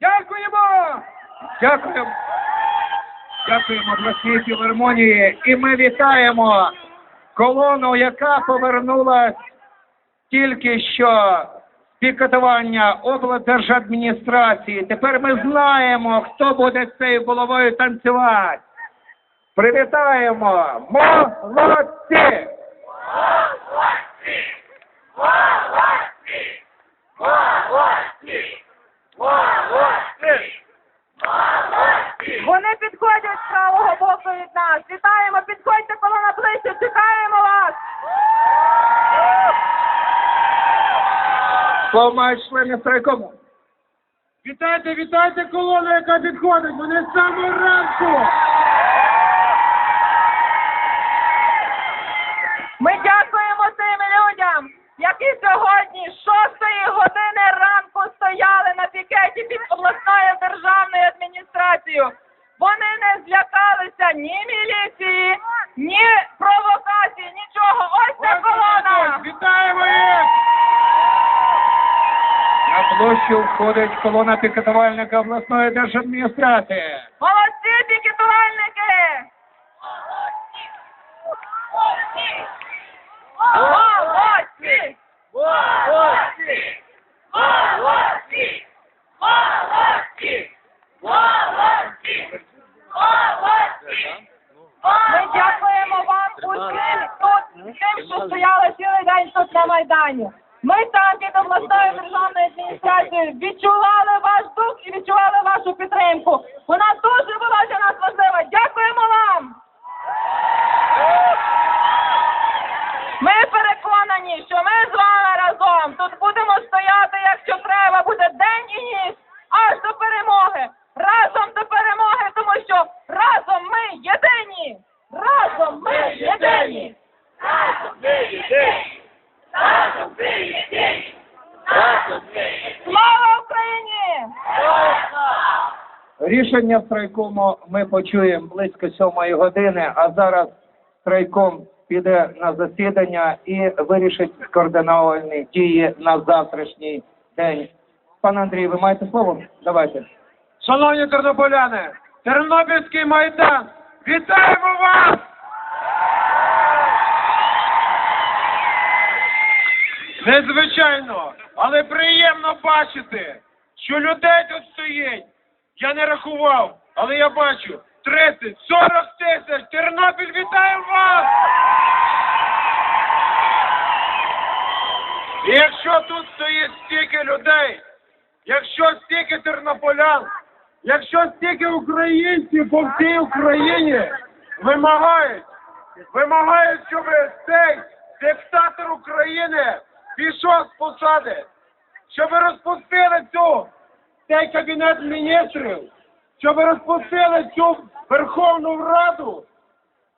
Дякуємо! Дякуємо. Дякуємо обласній філармонії. І ми вітаємо колону, яка повернулась тільки що з пікетування облдержадміністрації. Тепер ми знаємо, хто буде з цією головою танцювати. Привітаємо! Молодці! Вони підходять з правого боку від нас. Вітаємо, підходьте колона ближче, чекаємо вас. Слово мають члени страйкому. Вітайте, вітайте колону, яка підходить. Вони з самого ранку. Ми дякуємо тим людям, які сьогодні з 6 години ранку стояли на пікеті під обласною державною адміністрацією. Вони не злякалися ні міліції, ні провокації, нічого. Ось ця колона. Вітаємо їх! Площу входить колона пікетувальника обласної держадміністрації. Молодці пікетувальники! Молодці! Молодці! Молодці! Молодці! Молодці! Молодці! Ми дякуємо вам усім тут, тим, що стояли цілий день тут на Майдані. Ми там під обласною державною адміністрацією відчували ваш дух і відчували вашу підтримку. Вона дуже була для нас важлива. Дякуємо вам! Ми переконані, що ми з вами разом тут будемо стояти, якщо треба, буде день і ніч, аж до перемоги. Разом до перемоги, тому що разом ми єдині. Разом ми єдині. Разом ми єдині. Разом ми єдині. Разом ми єдині. Слава Україні! Рішення страйкому ми почуємо близько сьомої години, а зараз страйком піде на засідання і вирішить координовані дії на завтрашній день. Пане Андрій, ви маєте слово? Давайте. Шановні тернополяни, Тернопільський майдан, вітаємо вас! Незвичайно, але приємно бачити, що людей тут стоїть. Я не рахував, але я бачу 30, 40 тисяч. Тернопіль, вітаємо вас! І якщо тут стоїть стільки людей, якщо стільки тернополян, якщо стільки українців по всій Україні вимагають, вимагають, щоб цей диктатор України пішов з посади, щоб розпустили цю цей кабінет міністрів, щоб розпустили цю Верховну Раду.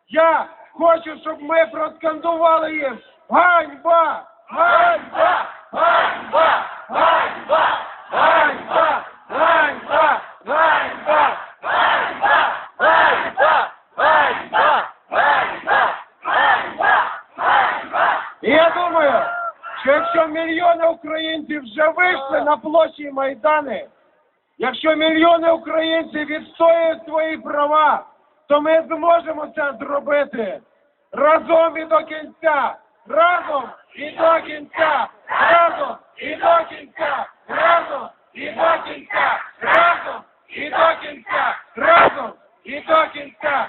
Я хочу, щоб ми проскандували їм ганьба! Ганьба! Ганьба! Ганьба! Ганьба! Ганьба! Ганьба! Ганьба! Ганьба! Ганьба! Ганьба! Ганьба! Ганьба! Я думаю, що якщо мільйони українців вже вийшли на площі Майдани, якщо мільйони українців відстоюють свої права, то ми зможемо це зробити разом і до кінця. Разом і до кінця. Разом і до кінця. Разом і до кінця. Разом і до кінця. Разом і до кінця.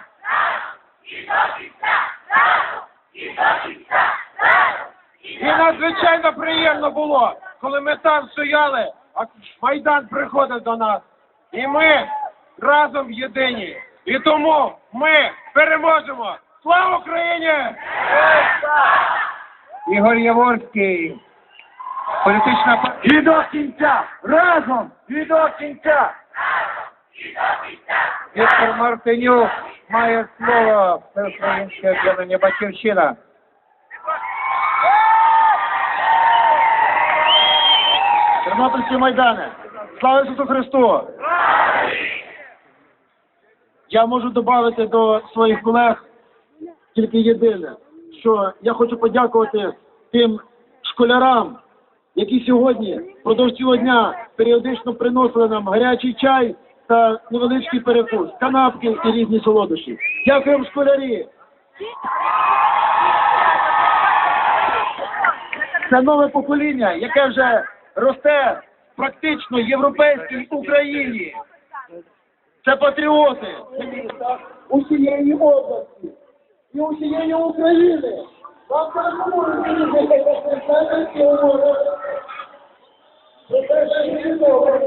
І до кінця, разом і до кінця, разом і надзвичайно приємно було, коли ми там стояли, Майдан приходив до нас. І ми разом єдині. І тому ми переможемо. Слава Україні! Ігор Яворський. Політична партія. І до кінця! Разом! І до кінця! Віктор Мартинюк має слово Всеукраїнське об'єднання Батьківщина. Тернопільські майдани. Слава Ісусу Христу! Я можу додати до своїх колег тільки єдине, що я хочу подякувати тим школярам, які сьогодні впродовж цього дня періодично приносили нам гарячий чай та невеличкий перекус, канапки і різні солодощі. Дякуємо школярі! Це нове покоління, яке вже росте практично в європейській Україні. Це патріоти усієї області і усієї України. Вам. Це що